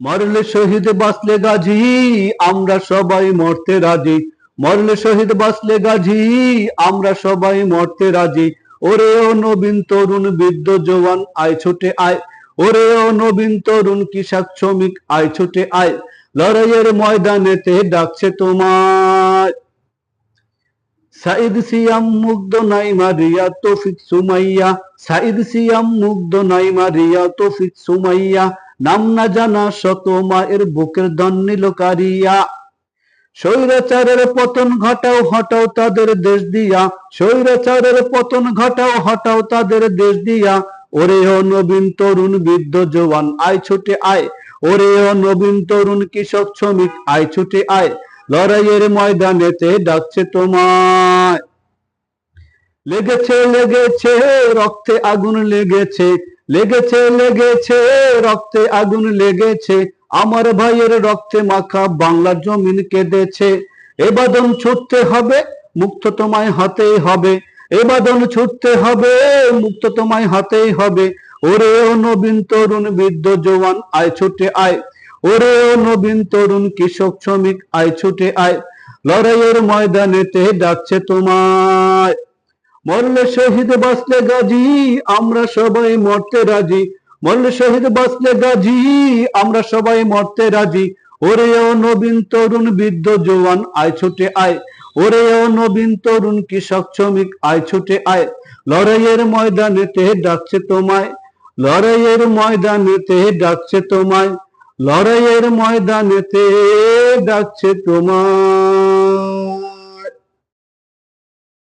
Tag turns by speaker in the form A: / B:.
A: মরলে শহীদ বাঁচলে গাজী, আমরা সবাই মরতে রাজি। মরলে শহীদ বাঁচলে গাজী, আমরা সবাই মরতে রাজি। ওরে ও নবীন তরুণ, বৃদ্ধ জওয়ান, আয় ছোটে আয়। ওরে ও নবীন তরুণ, কৃষক শ্রমিক, আয় ছোটে আয়। লড়াইয়ের ময়দানেতে ডাকছে তোমার সাইদ সিয়াম, মুগ্ধ নাইমা, রিয়া, তৌফিক সুমাইয়া। সাইদ সিয়াম, মুগ্ধ নাইমা, রিয়া, তৌফিক সুমাইয়া। নাম না জানা শত মায়ের বুকের দন নিল কারিয়া। স্বৈরাচারের পতন ঘটাও, হটাও তাদের দেশ দিয়া। স্বৈরাচারের পতন ঘটাও, হটাও তাদের দেশ দিয়া। ওরে ও নবীন তরুণ বৃদ্ধ জওয়ান, আয় ছুটে আয়। ওরে ও নবীন তরুণ কৃষক শ্রমিক, আয় ছুটে আয়। লড়াইয়ের ময়দানেতে ডাকছে তোমায়। লেগেছে লেগেছে, রক্তে আগুন লেগেছে। লেগেছে লেগেছে, রক্তে আগুন লেগেছে। আমার ভাইয়ের রক্তে মাখা বাংলার জমিন কেঁদেছে। এবাদন ছুটতে হবে, মুক্ত তোমায় হাতেই হবে। এবাদন ছুটতে হবে, মুক্ত তোমায় হাতেই হবে। ওরে ও নবীন তরুণ বৃদ্ধ জওয়ান, আয় ছুটে আয়। ওরে ও নবীন তরুণ কৃষক শ্রমিক, আয় ছুটে আয়। লড়াইয়ের ময়দানেতে ডাকছে তোমায়। মরলে শহীদ বাঁচলে গাজী, আমরা সবাই মরতে রাজি। মরলে শহীদ বাঁচলে গাজী, আমরা সবাই মরতে রাজি। ওরে ও নবীন তরুণ বৃদ্ধ জোয়ান আয় ছুটে আয়। ওরে ও নবীন তরুণ কৃষক শ্রমিক, আয় ছুটে আয়। লড়াইয়ের ময়দানেতে ডাকছে তোমায়, লড়াইয়ের ময়দানেতে ডাকছে তোমায়, লড়াইয়ের ময়দানেতে ডাকছে তোমায়।